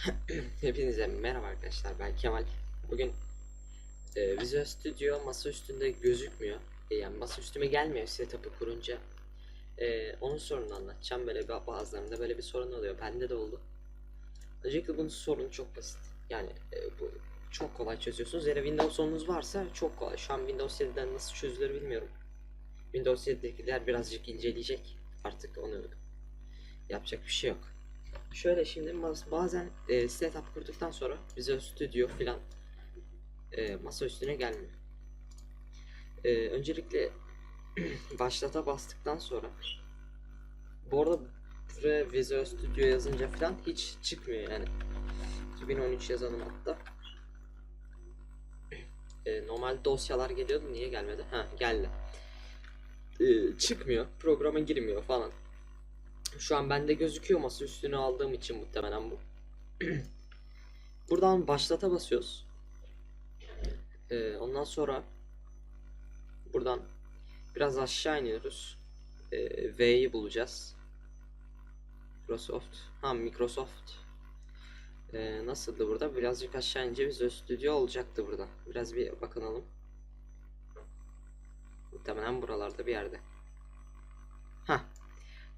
Hepinize merhaba arkadaşlar ben Kemal. Bugün e, Visual Studio masa üstünde gözükmüyor. E, yani masa üstüme gelmiyor setup'ı kurunca. E, onun sorununu anlatacağım. Böyle ba- bazılarında böyle bir sorun oluyor. Bende de oldu. Öncelikle bunun sorunu çok basit. Yani e, bu çok kolay çözüyorsunuz. Eğer Windows 10'unuz varsa çok kolay. Şu an Windows 7'den nasıl çözülür bilmiyorum. Windows 7'dekiler birazcık inceleyecek. Artık onu yapacak bir şey yok. Şöyle şimdi bazen e, setup kurduktan sonra Visual Studio filan e, masa üstüne gelmiyor. E, öncelikle başlata bastıktan sonra bu arada buraya Visual Studio yazınca filan hiç çıkmıyor yani. 2013 yazalım hatta. E, normal dosyalar geliyordu niye gelmedi? Ha geldi. E, çıkmıyor, programa girmiyor falan. Şu an bende gözüküyor masa üstüne aldığım için muhtemelen bu. Buradan başlata basıyoruz. Ee, ondan sonra buradan biraz aşağı iniyoruz. Ee, V'yi bulacağız. Microsoft. Ha Microsoft. Ee, nasıldı burada? Birazcık aşağı ince Visual Studio olacaktı burada. Biraz bir bakınalım. Muhtemelen buralarda bir yerde.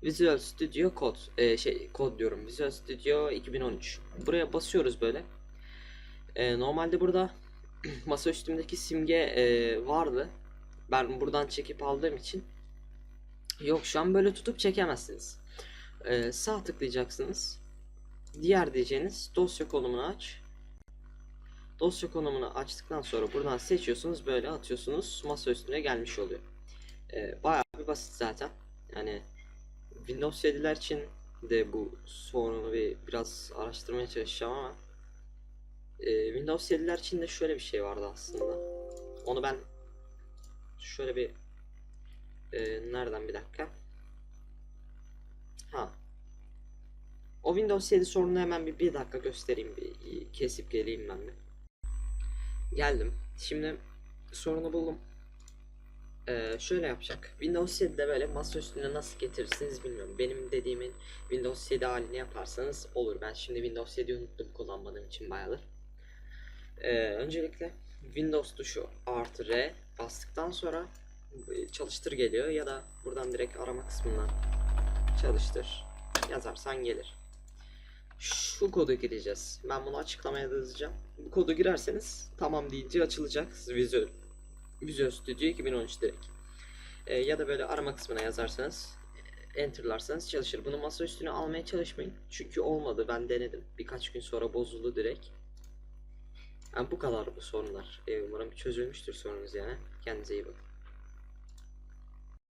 Visual Studio Code e, şey kod diyorum. Visual Studio 2013 buraya basıyoruz böyle. E, normalde burada masa üstümdeki simge e, vardı. Ben buradan çekip aldığım için yok şu an böyle tutup çekemezsiniz. E, sağ tıklayacaksınız. Diğer diyeceğiniz dosya konumunu aç. Dosya konumunu açtıktan sonra buradan seçiyorsunuz böyle atıyorsunuz. Masa üstüne gelmiş oluyor. E, bayağı bir basit zaten. Yani Windows 7'ler için de bu sorunu bir biraz araştırmaya çalışacağım ama e, Windows 7'ler için de şöyle bir şey vardı aslında. Onu ben şöyle bir e, nereden bir dakika. Ha. O Windows 7 sorununu hemen bir, bir dakika göstereyim bir kesip geleyim ben bir. Geldim. Şimdi sorunu buldum. Ee, şöyle yapacak. Windows 7'de böyle masa üstüne nasıl getirirsiniz bilmiyorum. Benim dediğimin Windows 7 halini yaparsanız olur. Ben şimdi Windows 7'yi unuttum kullanmadığım için bayağıdır. Ee, öncelikle Windows tuşu artı R bastıktan sonra e, çalıştır geliyor ya da buradan direkt arama kısmından çalıştır yazarsan gelir. Şu kodu gireceğiz. Ben bunu açıklamaya da yazacağım. Bu kodu girerseniz tamam deyince açılacak Visual Visual Studio 2013 direkt. E, ya da böyle arama kısmına yazarsanız enterlarsanız çalışır. Bunu masa üstüne almaya çalışmayın. Çünkü olmadı. Ben denedim. Birkaç gün sonra bozuldu direkt. Yani bu kadar bu sorunlar. E, umarım çözülmüştür sorunuz yani. Kendinize iyi bakın.